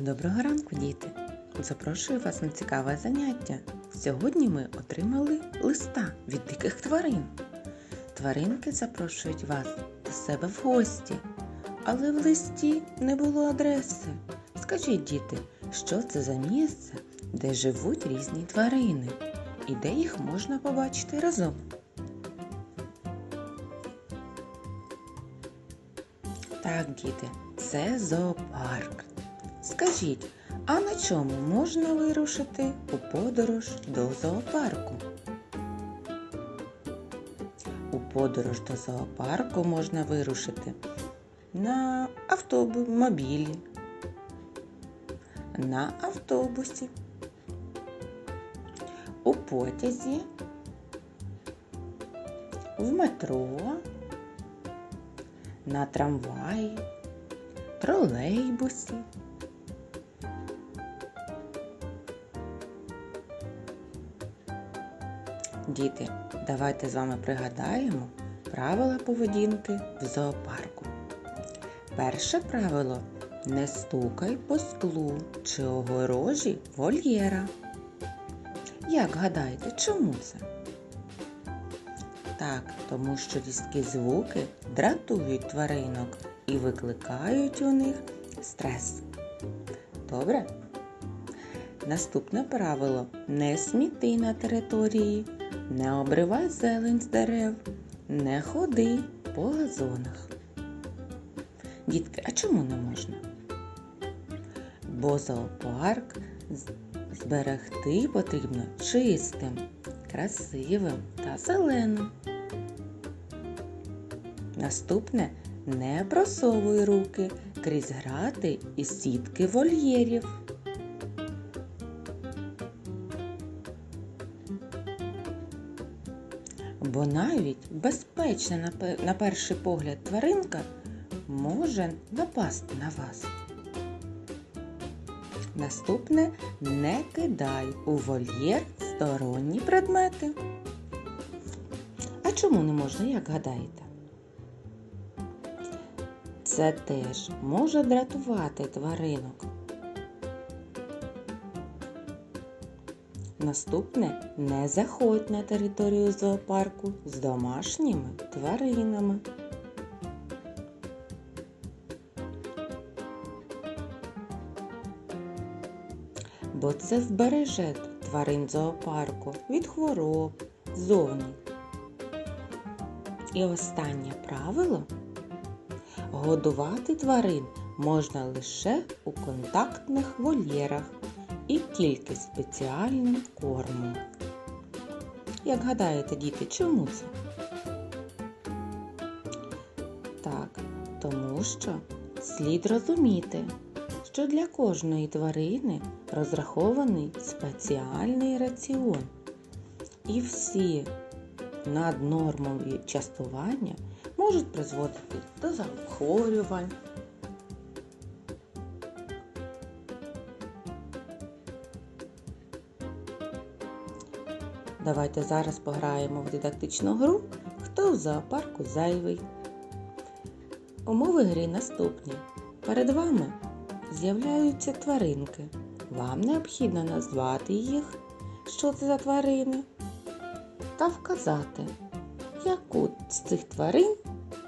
Доброго ранку, діти! Запрошую вас на цікаве заняття. Сьогодні ми отримали листа від диких тварин. Тваринки запрошують вас до себе в гості, але в листі не було адреси. Скажіть, діти, що це за місце, де живуть різні тварини і де їх можна побачити разом? Так, діти, це зоопарк. Скажіть, а на чому можна вирушити у подорож до зоопарку? У подорож до зоопарку можна вирушити на автомобілі, на автобусі, у потязі, в метро, на трамваї, тролейбусі. Діти, давайте з вами пригадаємо правила поведінки в зоопарку. Перше правило не стукай по склу чи огорожі вольєра. Як гадаєте, чому це? Так, тому що різкі звуки дратують тваринок і викликають у них стрес. Добре? Наступне правило не сміти на території, не обривай зелень з дерев, не ходи по газонах. Дітки, а чому не можна? Бо зоопарк зберегти потрібно чистим, красивим та зеленим. Наступне не просовуй руки крізь грати і сітки вольєрів. Бо навіть безпечна на перший погляд тваринка може напасти на вас. Наступне не кидай у вольєр сторонні предмети. А чому не можна, як гадаєте? Це теж може дратувати тваринок. Наступне не заходь на територію зоопарку з домашніми тваринами. Бо це вбереже тварин зоопарку від хвороб зовні. І останнє правило годувати тварин можна лише у контактних вольєрах і тільки спеціальним кормом. Як гадаєте, діти, чому це? Так, тому що слід розуміти, що для кожної тварини розрахований спеціальний раціон. І всі наднормові частування можуть призводити до захворювань. Давайте зараз пограємо в дидактичну гру Хто в зоопарку зайвий. Умови гри наступні. Перед вами з'являються тваринки. Вам необхідно назвати їх, що це за тварини, та вказати, яку з цих тварин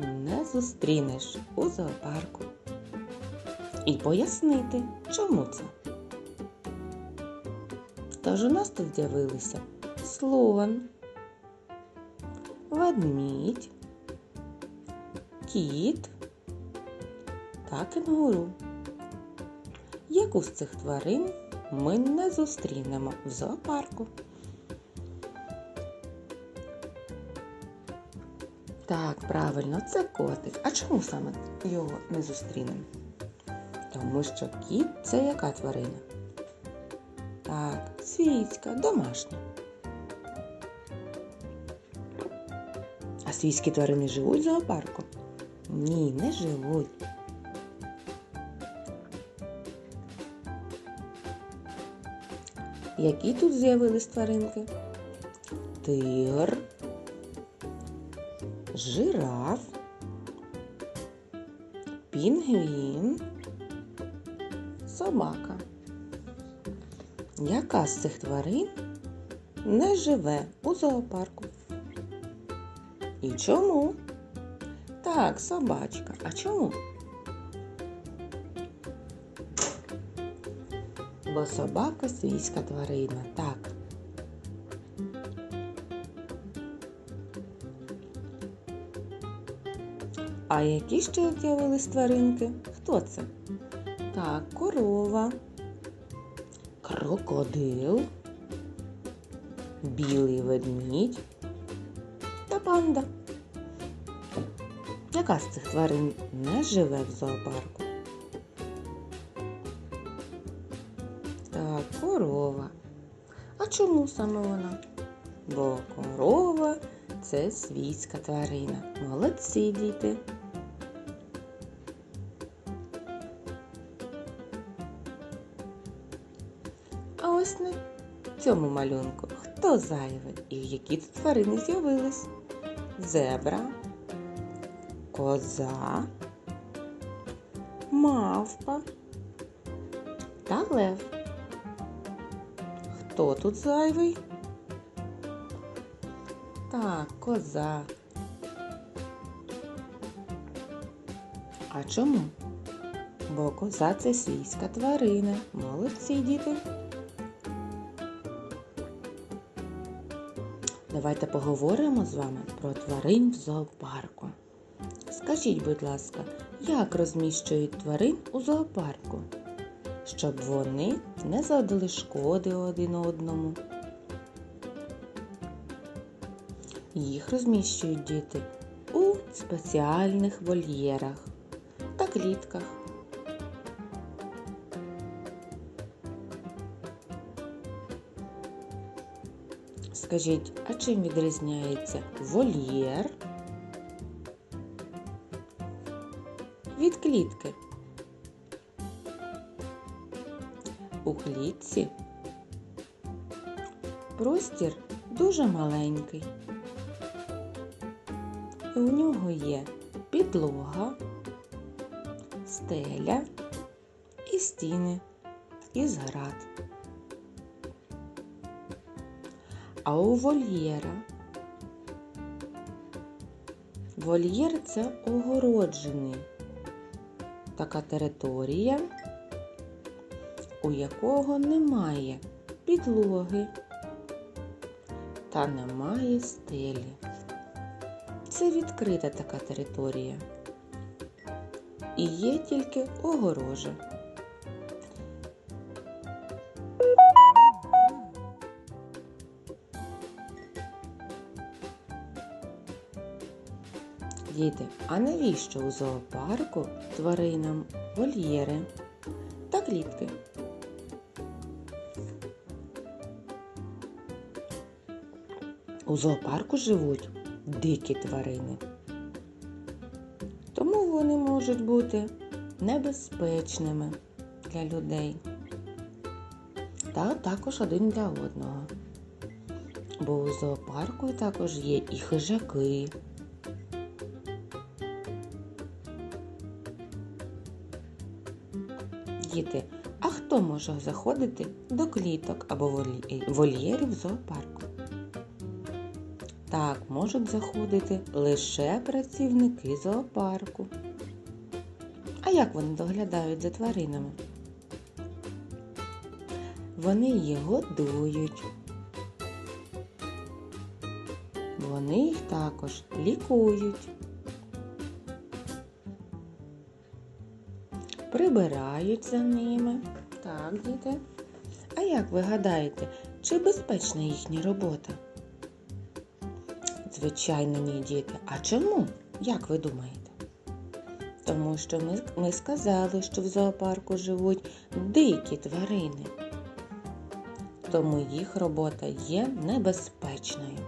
не зустрінеш у зоопарку. І пояснити, чому це. Тож у нас тут з'явилися слон, ведмідь, кіт та кенгуру. Яку з цих тварин ми не зустрінемо в зоопарку? Так, правильно, це котик. А чому саме його не зустрінемо? Тому що кіт це яка тварина? Так, свійська, домашня. Свійські тварини живуть в зоопарку? Ні, не живуть. Які тут з'явились тваринки? Тигр, жираф, пінгвін, собака. Яка з цих тварин не живе у зоопарку? І чому? Так, собачка. А чому? Бо собака свійська тварина, так. А які ще з'явились тваринки? Хто це? Так, корова, крокодил, білий ведмідь панда. Яка з цих тварин не живе в зоопарку? Так, корова. А чому саме вона? Бо корова це свійська тварина. Молодці діти. А ось на цьому малюнку хто зайвий і які тут тварини з'явились? Зебра, коза, мавпа та лев. Хто тут зайвий? Так, коза. А чому? Бо коза це свійська тварина. Молодці діти. Давайте поговоримо з вами про тварин в зоопарку. Скажіть, будь ласка, як розміщують тварин у зоопарку, щоб вони не завдали шкоди один одному? Їх розміщують діти у спеціальних вольєрах та клітках. Скажіть, а чим відрізняється вольєр від клітки? У клітці простір дуже маленький. І у нього є підлога, стеля і стіни із град. А у вольєра вольєр це огороджений така територія, у якого немає підлоги та немає стелі. Це відкрита така територія. І є тільки огорожа. Діти, а навіщо у зоопарку тваринам вольєри та клітки? У зоопарку живуть дикі тварини. Тому вони можуть бути небезпечними для людей та також один для одного. Бо у зоопарку також є і хижаки. Діти, а хто може заходити до кліток або вольєрів зоопарку? Так, можуть заходити лише працівники зоопарку. А як вони доглядають за тваринами? Вони їх годують. Вони їх також лікують. Прибирають за ними. Так, діти. А як ви гадаєте, чи безпечна їхня робота? Звичайно, ні, діти. А чому? Як ви думаєте? Тому що ми, ми сказали, що в зоопарку живуть дикі тварини. Тому їх робота є небезпечною.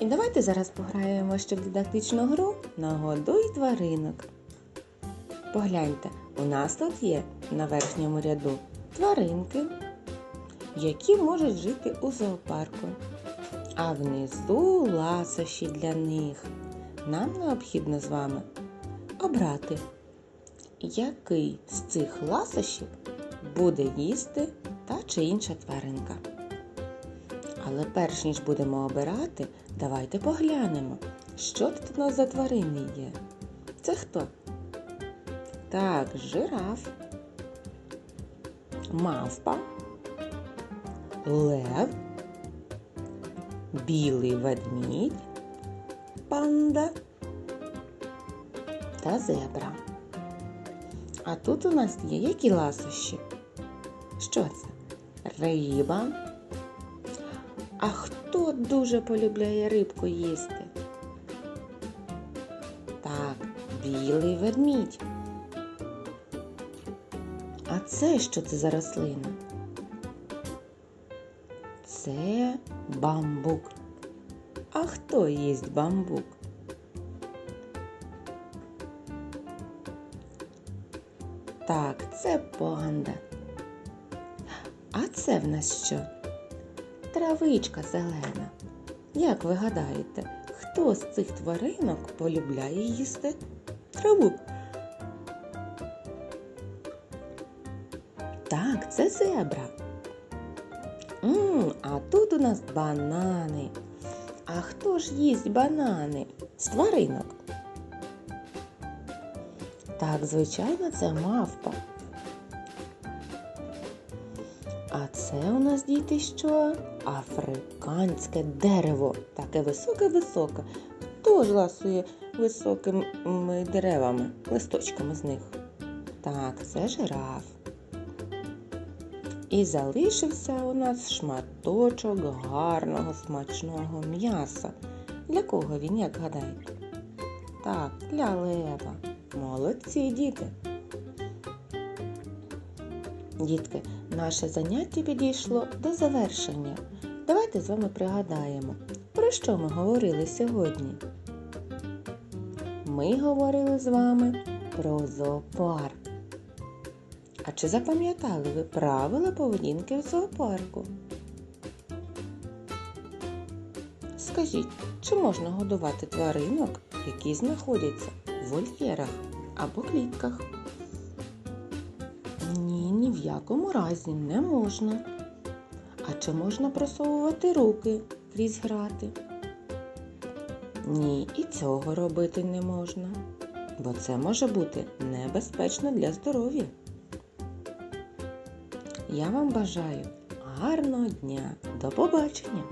І давайте зараз пограємо ще в дидактичну гру Нагодуй тваринок. Погляньте, у нас тут є на верхньому ряду тваринки, які можуть жити у зоопарку. А внизу ласощі для них. нам необхідно з вами обрати, який з цих ласощів буде їсти та чи інша тваринка. Але перш ніж будемо обирати, давайте поглянемо, що тут у нас за тварини є. Це хто? Так, жираф, мавпа, лев, білий ведмідь, панда та зебра. А тут у нас є які ласощі? Що це? Риба. А хто дуже полюбляє рибку їсти? Так, білий ведмідь. А це що це за рослина? Це бамбук. А хто їсть бамбук? Так, це панда. А це в нас що? Травичка зелена. Як ви гадаєте, хто з цих тваринок полюбляє їсти траву? Так, це зебра. м а тут у нас банани. А хто ж їсть банани з тваринок? Так, звичайно, це мавпа. Це у нас діти що? Африканське дерево. Таке високе-високе. Хто ж ласує високими деревами, листочками з них? Так, це жираф. І залишився у нас шматочок гарного смачного м'яса. Для кого він, як гадаєте? Так, для лева. Молодці, діти. Дітки, наше заняття підійшло до завершення. Давайте з вами пригадаємо, про що ми говорили сьогодні. Ми говорили з вами про зоопарк. А чи запам'ятали ви правила поведінки в зоопарку? Скажіть, чи можна годувати тваринок, які знаходяться в вольєрах або клітках? Якому разі не можна. А чи можна просовувати руки крізь грати? Ні, і цього робити не можна, бо це може бути небезпечно для здоров'я. Я вам бажаю гарного дня. До побачення!